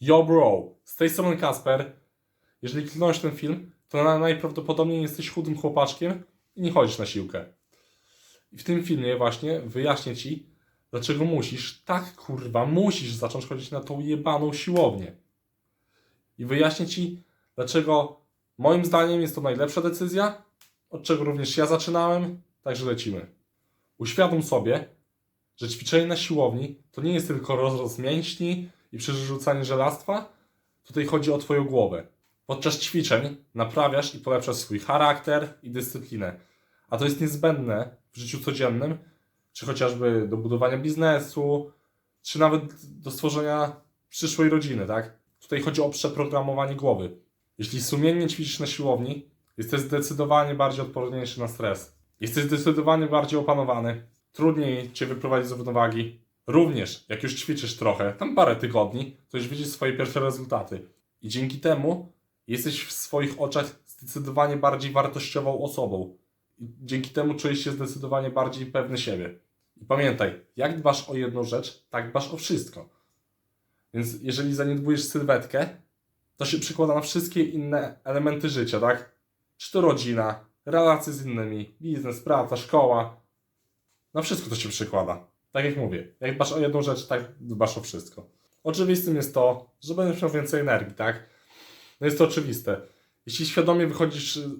Yo bro, z tej strony Kasper. Jeżeli kliknąłeś ten film, to na- najprawdopodobniej jesteś chudym chłopaczkiem i nie chodzisz na siłkę. I w tym filmie właśnie wyjaśnię Ci, dlaczego musisz, tak kurwa, musisz zacząć chodzić na tą jebaną siłownię. I wyjaśnię Ci, dlaczego moim zdaniem jest to najlepsza decyzja, od czego również ja zaczynałem, także lecimy. Uświadom sobie, że ćwiczenie na siłowni to nie jest tylko rozrost mięśni i przerzucanie żelastwa. Tutaj chodzi o Twoją głowę. Podczas ćwiczeń naprawiasz i polepszasz swój charakter i dyscyplinę. A to jest niezbędne w życiu codziennym, czy chociażby do budowania biznesu, czy nawet do stworzenia przyszłej rodziny, tak? Tutaj chodzi o przeprogramowanie głowy. Jeśli sumiennie ćwiczysz na siłowni, jesteś zdecydowanie bardziej odporniejszy na stres. Jesteś zdecydowanie bardziej opanowany. Trudniej cię wyprowadzić z równowagi. Również, jak już ćwiczysz trochę, tam parę tygodni, to już widzisz swoje pierwsze rezultaty. I dzięki temu jesteś w swoich oczach zdecydowanie bardziej wartościową osobą. I dzięki temu czujesz się zdecydowanie bardziej pewny siebie. I pamiętaj, jak dbasz o jedną rzecz, tak dbasz o wszystko. Więc jeżeli zaniedbujesz sylwetkę, to się przekłada na wszystkie inne elementy życia, tak? Czy to rodzina, relacje z innymi, biznes, praca, szkoła. Na wszystko to się przekłada. Tak jak mówię, jak dbasz o jedną rzecz, tak dbasz o wszystko. Oczywistym jest to, że będziesz miał więcej energii, tak? No jest to oczywiste. Jeśli świadomie wychodzisz y,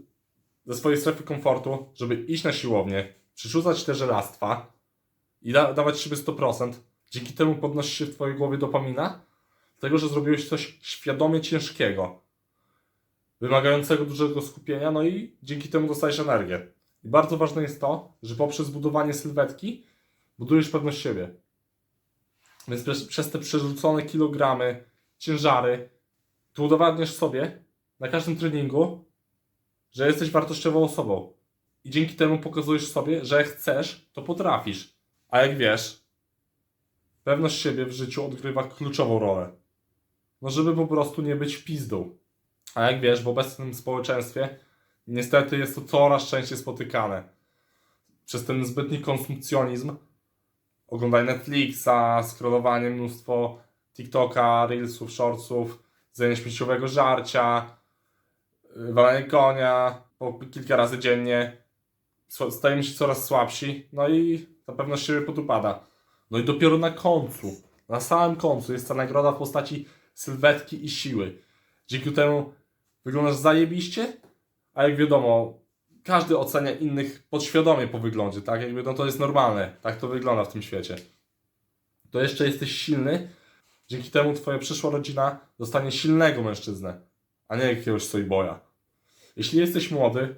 ze swojej strefy komfortu, żeby iść na siłownię, przerzucać te żelastwa i da- dawać siebie 100%, dzięki temu podnosi się w twojej głowie dopamina, tego, że zrobiłeś coś świadomie ciężkiego, wymagającego dużego skupienia, no i dzięki temu dostajesz energię. I bardzo ważne jest to, że poprzez budowanie sylwetki budujesz pewność siebie. Więc przez, przez te przerzucone kilogramy, ciężary, tu udowadniasz sobie na każdym treningu, że jesteś wartościową osobą. I dzięki temu pokazujesz sobie, że jak chcesz, to potrafisz. A jak wiesz, pewność siebie w życiu odgrywa kluczową rolę. No, żeby po prostu nie być pizdą. A jak wiesz, w obecnym społeczeństwie niestety jest to coraz częściej spotykane. Przez ten zbytni konsumpcjonizm, oglądanie Netflixa, scrollowanie mnóstwo TikToka, Reelsów, Shortsów, jedzenie śmieciowego żarcia, yy, walenie konia po kilka razy dziennie. Stajemy się coraz słabsi, no i ta pewność siebie podupada. No i dopiero na końcu, na samym końcu jest ta nagroda w postaci sylwetki i siły. Dzięki temu wyglądasz zajebiście, a jak wiadomo, każdy ocenia innych podświadomie po wyglądzie, tak? Jakby no to jest normalne, tak to wygląda w tym świecie. To jeszcze jesteś silny, dzięki temu twoja przyszła rodzina dostanie silnego mężczyznę, a nie jakiegoś sojboja. Jeśli jesteś młody,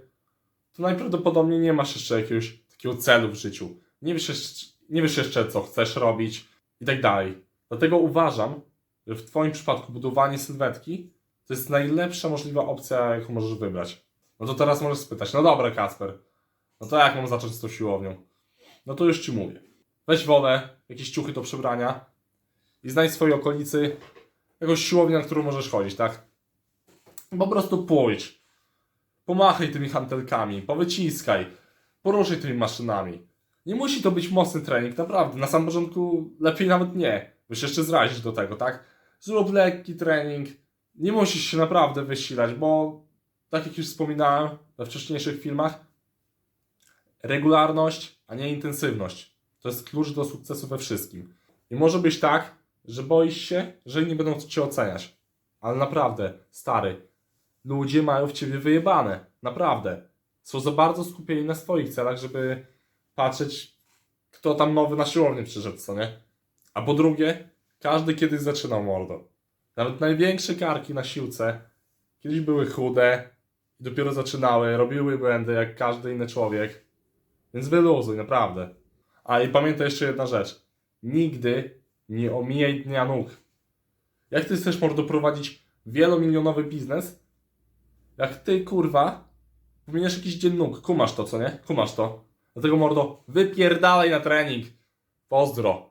to najprawdopodobniej nie masz jeszcze jakiegoś takiego celu w życiu. Nie wiesz jeszcze, nie wiesz jeszcze co chcesz robić i tak dalej. Dlatego uważam, że w twoim przypadku budowanie sylwetki to jest najlepsza możliwa opcja, jaką możesz wybrać. No to teraz możesz spytać, no dobra Kasper, no to jak mam zacząć z tą siłownią? No to już Ci mówię. Weź wodę, jakieś ciuchy do przebrania i znajdź w swojej okolicy jakąś siłownię, na którą możesz chodzić, tak? Po prostu pójdź. Pomachaj tymi hantelkami, powyciskaj, poruszaj tymi maszynami. Nie musi to być mocny trening, naprawdę. Na samym początku lepiej nawet nie. Byś jeszcze zrazić do tego, tak? Zrób lekki trening. Nie musisz się naprawdę wysilać, bo tak jak już wspominałem we wcześniejszych filmach, regularność, a nie intensywność. To jest klucz do sukcesu we wszystkim. I może być tak, że boisz się, że inni będą cię oceniać. Ale naprawdę, stary, ludzie mają w ciebie wyjebane. Naprawdę. Są za bardzo skupieni na swoich celach, żeby patrzeć, kto tam nowy na siłownię przyszedł, co nie? A po drugie, każdy kiedyś zaczynał mordo. Nawet największe karki na siłce kiedyś były chude i dopiero zaczynały, robiły błędy jak każdy inny człowiek. Więc wyluzuj, naprawdę. A i pamiętaj jeszcze jedna rzecz. Nigdy nie omijaj dnia nóg. Jak ty chcesz mordo prowadzić wielomilionowy biznes, jak ty kurwa pominiesz jakiś dzień nóg. Kumasz to, co nie? Kumasz to. Dlatego mordo, wypierdalaj na trening. Pozdro.